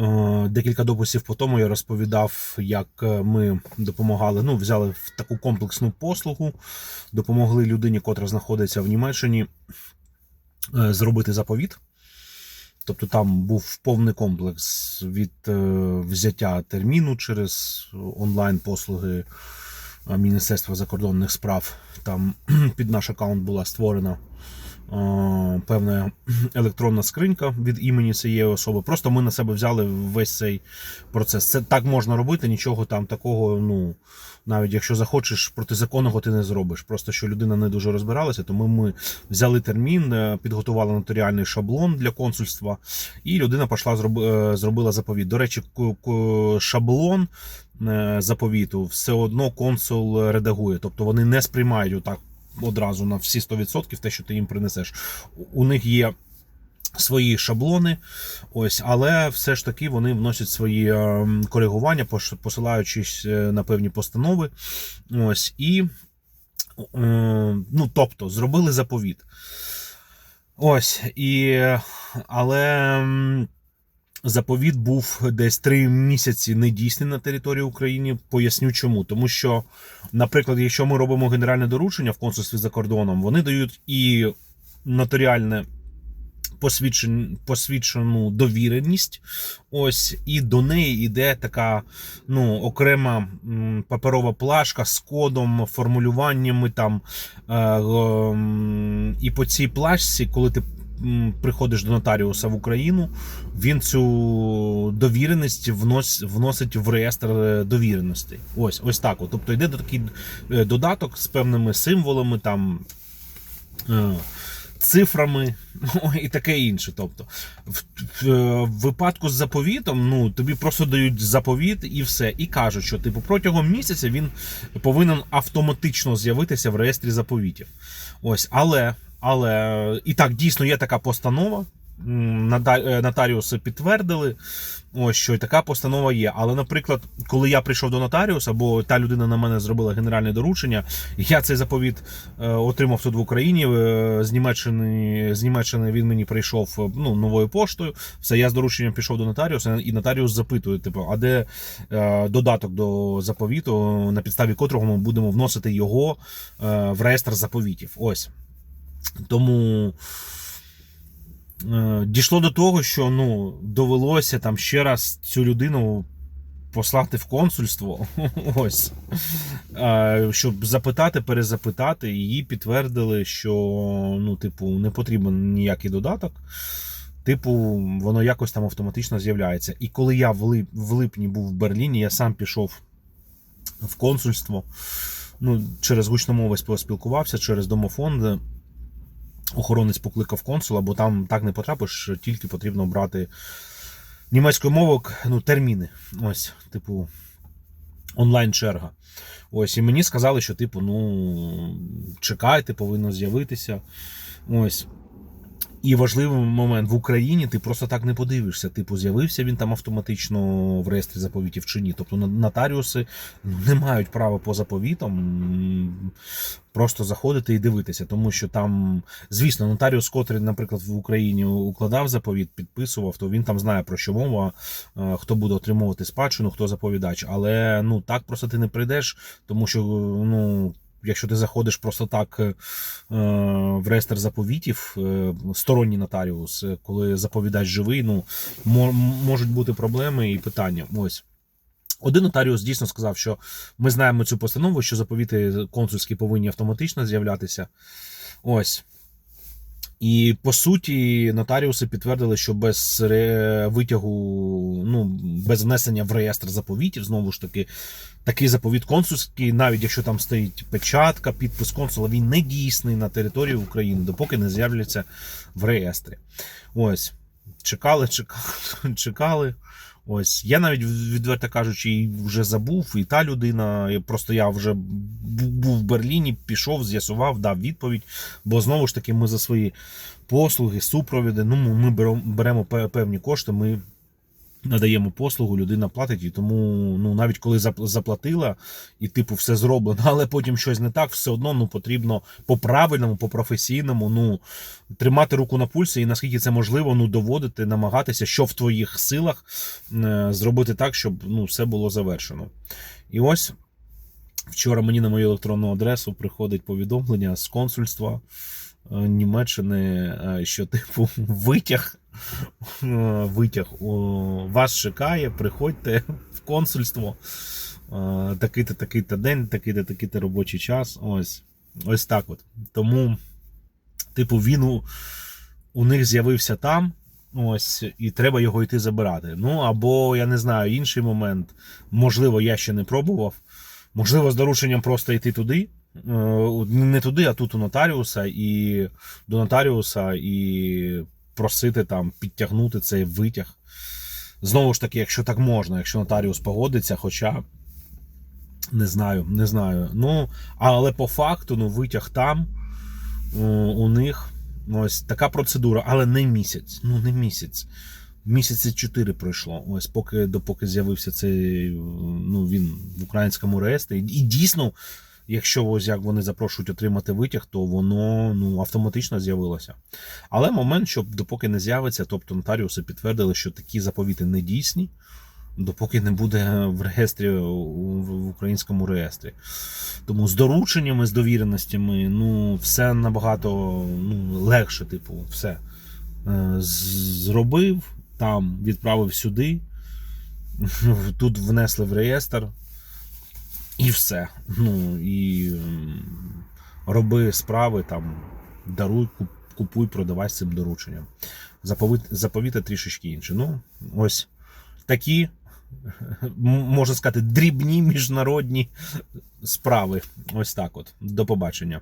Е, Декілька дописів по тому я розповідав, як е, ми допомагали. Ну, взяли таку комплексну послугу, допомогли людині, котра знаходиться в Німеччині, е, зробити заповіт. Тобто там був повний комплекс від взяття терміну через онлайн-послуги Міністерства закордонних справ. Там під наш аккаунт була створена певна електронна скринька від імені цієї особи. Просто ми на себе взяли весь цей процес. Це так можна робити, нічого там такого, ну. Навіть якщо захочеш протизаконного, ти не зробиш. Просто що людина не дуже розбиралася, тому ми взяли термін, е, підготували нотаріальний шаблон для консульства, і людина пішла е, зробила заповіт. До речі, шаблон е, заповіту все одно консул редагує. Тобто вони не сприймають отак одразу на всі 100% те, що ти їм принесеш. У- них є. Свої шаблони, ось, але все ж таки вони вносять свої е, коригування, посилаючись е, на певні постанови. Ось, і, е, ну, тобто, зробили заповіт. Ось, і, але заповіт був десь три місяці недійсний на території України. Поясню чому. Тому що, наприклад, якщо ми робимо генеральне доручення в консульстві за кордоном, вони дають і нотаріальне посвідчен, посвідчену довіреність. Ось, і до неї йде така ну, окрема паперова плашка з кодом, формулюваннями там. Е, ем, і по цій плашці, коли ти приходиш до нотаріуса в Україну, він цю довіреність внос, вносить в реєстр е, довіреностей. Ось, ось так. От. Тобто йде такий е, додаток з певними символами там. е, Цифрами і таке інше. Тобто, в, в випадку з заповітом, ну тобі просто дають заповіт і все, і кажуть, що типу протягом місяця він повинен автоматично з'явитися в реєстрі заповітів. Ось, але, але і так дійсно є така постанова. е, Нотаріуси підтвердили, ось що така постанова є. Але, наприклад, коли я прийшов до нотаріуса, бо та людина на мене зробила генеральне доручення, я цей заповіт е, отримав тут в Україні. е, З Німеччини, з Німеччини він мені прийшов ну, новою поштою. Все, я з дорученням пішов до нотаріуса, і нотаріус запитує: типу, а де додаток до заповіту, на підставі котрого ми будемо вносити його в реєстр заповітів. Ось. Тому. е, Дійшло до того, що ну довелося там ще раз цю людину послати в консульство. Ось. Е, Щоб запитати, перезапитати, їй підтвердили, що ну, типу, не потрібен ніякий додаток. Типу, воно якось там автоматично з'являється. І коли я в, лип, в липні був в Берліні, я сам пішов в консульство. Ну, через гучномовець поспілкувався, через домофон. Охоронець покликав консула, бо там так не потрапиш, тільки потрібно брати німецькою мовою ну, терміни. Ось, типу, онлайн-черга. Ось, і мені сказали, що, типу, ну, чекайте, повинно з'явитися. Ось. І важливий момент в Україні ти просто так не подивишся. Типу, з'явився він там автоматично в реєстрі заповітів чи ні. Тобто нотаріуси ну, не мають права по заповітам просто заходити і дивитися, тому що там, звісно, нотаріус, котрий, наприклад, в Україні укладав заповіт, підписував, то він там знає про що мова, е, хто буде отримувати спадщину, хто заповідач. Але ну так просто ти не прийдеш, тому що ну. Якщо ти заходиш просто так е, в реєстр заповітів, е, сторонній нотаріус, е, коли заповідач живий, ну мо- можуть бути проблеми і питання. Ось. Один нотаріус дійсно сказав, що ми знаємо цю постанову, що заповіти консульські повинні автоматично з'являтися. Ось. І по суті, нотаріуси підтвердили, що без витягу, ну, без внесення в реєстр заповітів, знову ж таки, такий заповіт консульський, навіть якщо там стоїть печатка, підпис консула, він не дійсний на території України, допоки не з'являться в реєстрі. Ось. Чекали, чекали, чекали. Ось. Я навіть відверто кажучи, вже забув, і та людина. Просто я вже був в Берліні, пішов, з'ясував, дав відповідь. Бо знову ж таки, ми за свої послуги, супровіди, ну ми беремо певні кошти. Ми надаємо послугу, людина платить, і тому ну, навіть коли заплатила, і типу все зроблено, але потім щось не так, все одно ну, потрібно по правильному, по професійному, ну, тримати руку на пульсі і наскільки це можливо, ну, доводити, намагатися, що в твоїх силах е, зробити так, щоб ну, все було завершено. І ось вчора мені на мою електронну адресу приходить повідомлення з консульства е, Німеччини, е, що типу витяг. Витяг вас чекає, приходьте в консульство. е, Такий-то, такий-то день, такий-то, такий-то робочий час. Ось, ось так от. Тому, типу, він у, у них з'явився там. Ось, і треба його йти забирати. Ну, або, я не знаю, інший момент. Можливо, я ще не пробував. Можливо, з дорученням просто йти туди. Е, Не туди, а тут у нотаріуса, і до нотаріуса, і просити там підтягнути цей витяг. Знову ж таки, якщо так можна, якщо нотаріус погодиться, хоча не знаю, не знаю. Ну, але по факту, ну, витяг там е, у них ось така процедура, але не місяць. Ну, не місяць. Місяці чотири пройшло. Ось поки допоки з'явився цей ну, він в українському реєстрі. І дійсно, якщо ось як вони запрошують отримати витяг, то воно ну, автоматично з'явилося. Але момент, що допоки не з'явиться, тобто нотаріуси підтвердили, що такі заповіти не дійсні, допоки не буде в реєстрі в українському реєстрі. Тому з дорученнями, з довіреностями, ну, все набагато ну, легше, типу, все. Е, Зробив, там відправив сюди, тут внесли в реєстр, і все. Ну, і роби справи, там, даруй, купуй, продавай цим дорученням. Заповіт, заповіти трішечки інше. Ну, ось такі, можна сказати, дрібні міжнародні справи. Ось так от. До побачення.